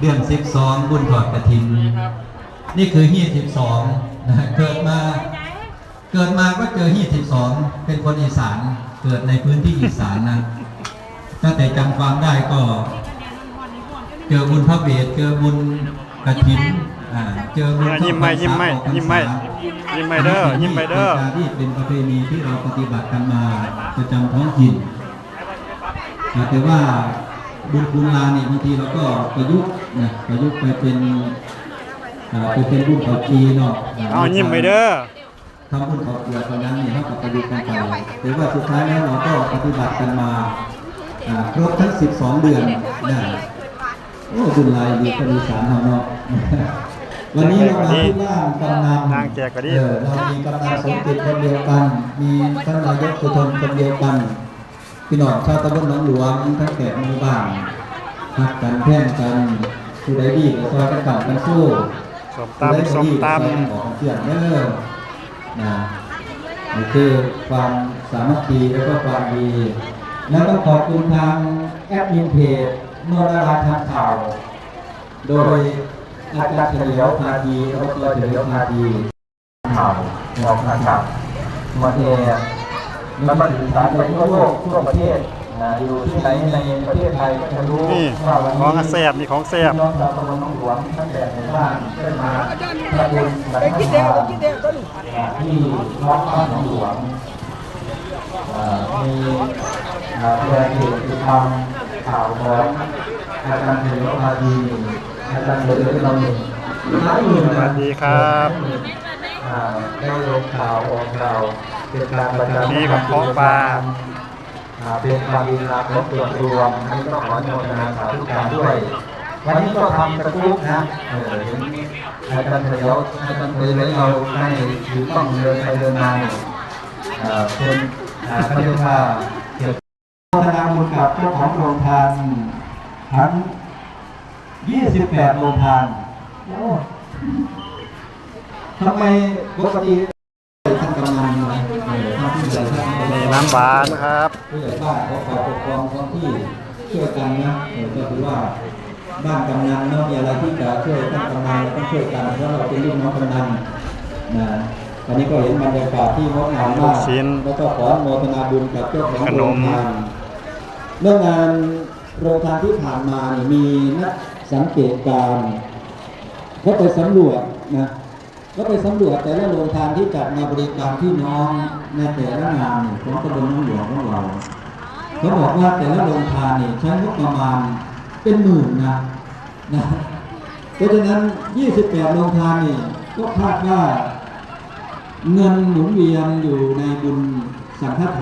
เดือนสิบสองบุญถอดกระถิน นี่คือฮีสิบสองนะฮะเกิดมา เกิดมาก็เจอฮีสิบสองเป็นคนอีสานเกิดในพื้นที่อีสานนะตั้งแต่จำความได้ก็เจอบุญพระเวทเจอบุญกระถินอ่าเจอบุญยิ้มไหมยิ้มไหมยิ้มไหมยิ้มไหมเด้อยิ้มไหมเด้อป็นการที่เป็นประเพณีที่เราปฏิบัติกันมาประจำท้องถิ่นอ่าแต่ว่า บุญคุณลาเนี่ยบางทีเราก็ประยุกต์นะประยุกต์ไปเป็นอ่าไปเป็นบุญเขาจีเนาะเอายิ้มไปเด้อทำบุญเขาเกลือตรงนั้นเนี่ยเขาก็ประยุกต์กันไปแต่ว่าสุดท้ายแล้วเราก็ปฏิบัติกันมาอ่าครบทั้ง 12 เดือนนะโอ้บุญลายดีคนอีสานเราเนาะวันนี้เรามาที่บ้านกำนันนางแจกก็ดีเออเรามีกำนันสมจิตคนเดียวกัน มีท่านนายกสุทนคนเดียวกัน พี่น้องชาวตำบลหนองหลวงทั้งแปดหมู่บ้านรักกันแพ่งกันผู้ใดดีก็ซอยกันกลับกันสู้สมตำสมตออกเสียงเด้อนะนี่คือความสามัคคีแล้วก็ความดี แล้วก็ขอบคุณทางแอดมินเพจโนราราทำข่าว โดยอาจารย์เฉลียวพาทีแล้วก็เฉลียวพาทีข่าวของนะครับมาเท มันมาถึงสารไปทั่วโลกทั่วประเทศนะอยู่ที่ไหนในประเทศไทยก็จะรู้ำนี่ว่าวันของนี้แซ่บนี่ของแซ่บพี่น้องชาวตำบลหนองหลวงตั้งแต่ในบ้านขึ้นมาทำบุญสังฆทานที่วัดบ้านหนองหลวงอ่ามีอ่าเพื่อที่จะทำข่าวของอาจารย์เฉลียวพาทีอาจารย์เฉลียวเราหนึ่งหลายหมื่นสวัสดีครับอ่า ได้ลงข่าวออกข่าวเป็นการประชาสัมพันธ์นี่กับของปลาอ่าเป็นความดีงามของส่วนรวมอันนี้ต้องขออนุโมทนาสาธุการด้วย วันนี้ก็ทำกระตุ้กนะเออเห็นอาจารย์เฉลียวอาจารย์เฉลียวเราให้ถือกล้องเดินไปเดินมาเนี่ยเอ่อเป็นอ่าเขาเรียกว่าเกี่ยวกับโฆษณาบุญกับเจ้าของโรงทานทั้ง 28 โรงทานโอ้ ทำไมปกติท่านกำนันนะเออท่านผู้ใหญ่ท่านนี่น้ำหวานครับผู้ใหญ่บ้านเขาฝ่ายปกครองท้องที่ช่วยกันนะเออก็ถือว่าบ้านกำนันเนาะมีอะไรที่จะช่วยท่านกำนันเราต้องช่วยกันเพราะเราเป็นลูกน้องกำนันนะตอนนี้ก็เห็นบรรยากาศที่งดงามมากลูกชิ้นแล้วก็ขออนุโมทนาบุญกับเจ้าของขนโรงมทานเรื่องงานโรงทานที่ผ่านมานี่มีนักสังเกตการณ์เขาไปสำรวจนะ ก็ไปสำรวจแต่ละโรงทานที่จัดมาบริการพี่น้องในแต่ละงานเนี่ยของตำบลน้องหลวงของเราเขาบอกว่าแต่ละโรงทานเนี่ยใช้งบประมาณเป็นหมื่นนะนะเพราะฉะนั้น 28 โรงทานนี่ก็คาดว่าเงินหมุนเวียนอยู่ในบุญสังฆทาน